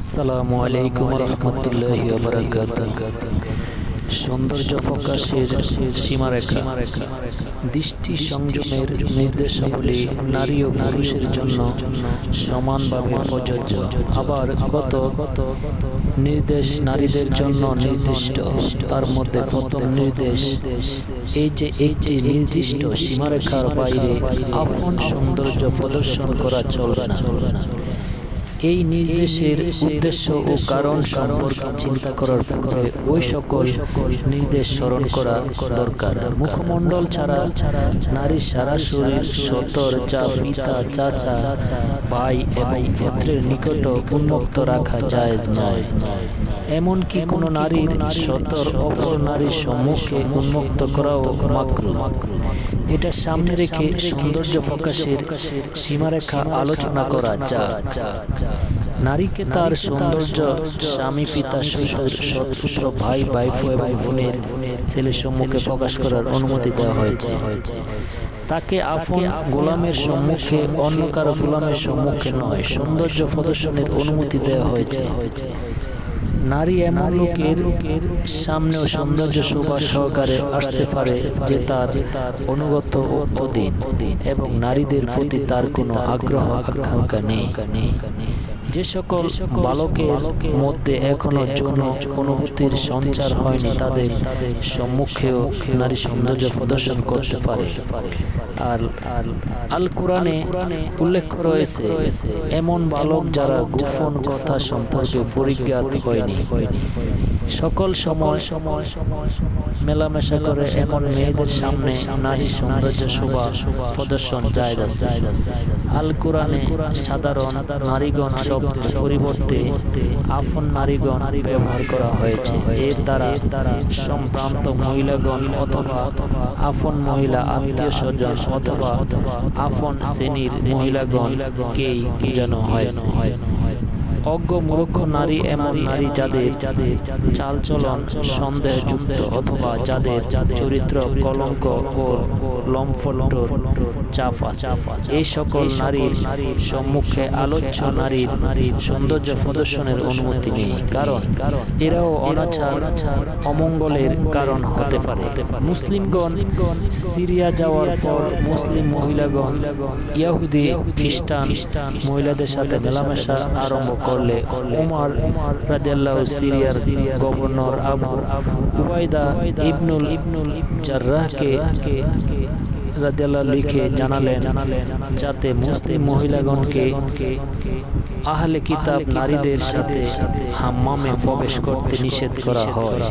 আসসালামু আলাইকুম রহমতুল্লাহ সৌন্দর্য প্রকাশের সীমারেখা। দৃষ্টি সংযমের নির্দেশাবলী নারী ও পুরুষের জন্য সমানভাবে প্রযোজ্য। আবার কত কত নির্দেশ নারীদের জন্য নির্দিষ্ট। তার মধ্যে প্রথম নির্দেশ। এই যে একটি নির্দিষ্ট সীমারেখার বাইরে আপন সৌন্দর্য প্রদর্শন করা চলবে না। এই নির্দেশের উদ্দেশ্য ও কারণ সম্পর্কে চিন্তা করার পূর্বে ওই সকল নির্দেশ স্মরণ করা দরকার। মুখমণ্ডল ছাড়া নারী সারা শরীর সতর চা পিতা, চাচা, ভাই এবং পুত্রের নিকট উন্মুক্ত রাখা যায় নয়। এমনকি কোনো নারীর সতর অপর নারীর সম্মুখে উন্মুক্ত করাও মাকরু এটা সামনে রেখে সৌন্দর্য প্রকাশের সীমারেখা আলোচনা করা যা যা নারীকে তার সৌন্দর্য স্বামী পিতা শ্বশুর সৎপুত্র ভাই ভাইফো এবং বোনের ছেলের সম্মুখে প্রকাশ করার অনুমতি দেওয়া হয়েছে। তাকে আপন গোলামের সম্মুখে অন্য কারও গোলামের সম্মুখে নয় সৌন্দর্য প্রদর্শনের অনুমতি দেওয়া হয়েছে। নারী এমন লোকের সামনেও সৌন্দর্য শোভা সহকারে আসতে পারে যে তার অনুগত অধীন এবং নারীদের প্রতি তার কোনো আগ্রহ, আকাঙ্ক্ষা নেই। যে সকল বালকের মধ্যে এখনও যৌন অনুভূতির সঞ্চার হয়নি, তাদের সম্মুখেও নারী সৌন্দর্য প্রদর্শন করতে পারে। আর আল কোরআনে উল্লেখ রয়েছে, এমন বালক যারা গোপন কথা সম্পর্কে পরিজ্ঞাত হয়নি। সকল সময় সময় সময় মেলামেশা করে এমন মেয়েদের সামনে নারী সৌন্দর্য শোভা প্রদর্শন আছে। আল কোরআনে সাধারণ নারীগণ শব্দের পরিবর্তে আফন নারীগণ ব্যবহার করা হয়েছে। এর দ্বারা দ্বারা সম্ভ্রান্ত মহিলাগণ অথবা আফন মহিলা আত্মীয় স্বজন অথবা আফন শ্রেণির মহিলাগণ কেই বোঝানো হয়েছে। অজ্ঞ মূর্খ নারী এমন নারী যাদের যাদের চালচলন সন্দেহযুক্ত অথবা যাদের চরিত্র কলঙ্ক ও লম্ফট চাফা এই সকল নারীর সম্মুখে আলোচ্য নারীর নারীর সৌন্দর্য প্রদর্শনের অনুমতি নেই। কারণ এরাও অনাচার অমঙ্গলের কারণ হতে পারে। মুসলিমগণ সিরিয়া যাওয়ার পর মুসলিম মহিলাগণ ইয়াহুদি খ্রিস্টান মহিলাদের সাথে মেলামেশা আরম্ভ করলে উমার রাদিয়াল্লাহু সিরিয়ার গভর্নর আবু উবাইদা ইবনুল ইবনুল জাররাহকে রাদিয়াল্লাহু লিখে জানালেন, যাতে মুসলিম মহিলাগণকে আহলে কিতাব নারীদের সাথে হাম্মামে প্রবেশ করতে নিষেধ করা হয়।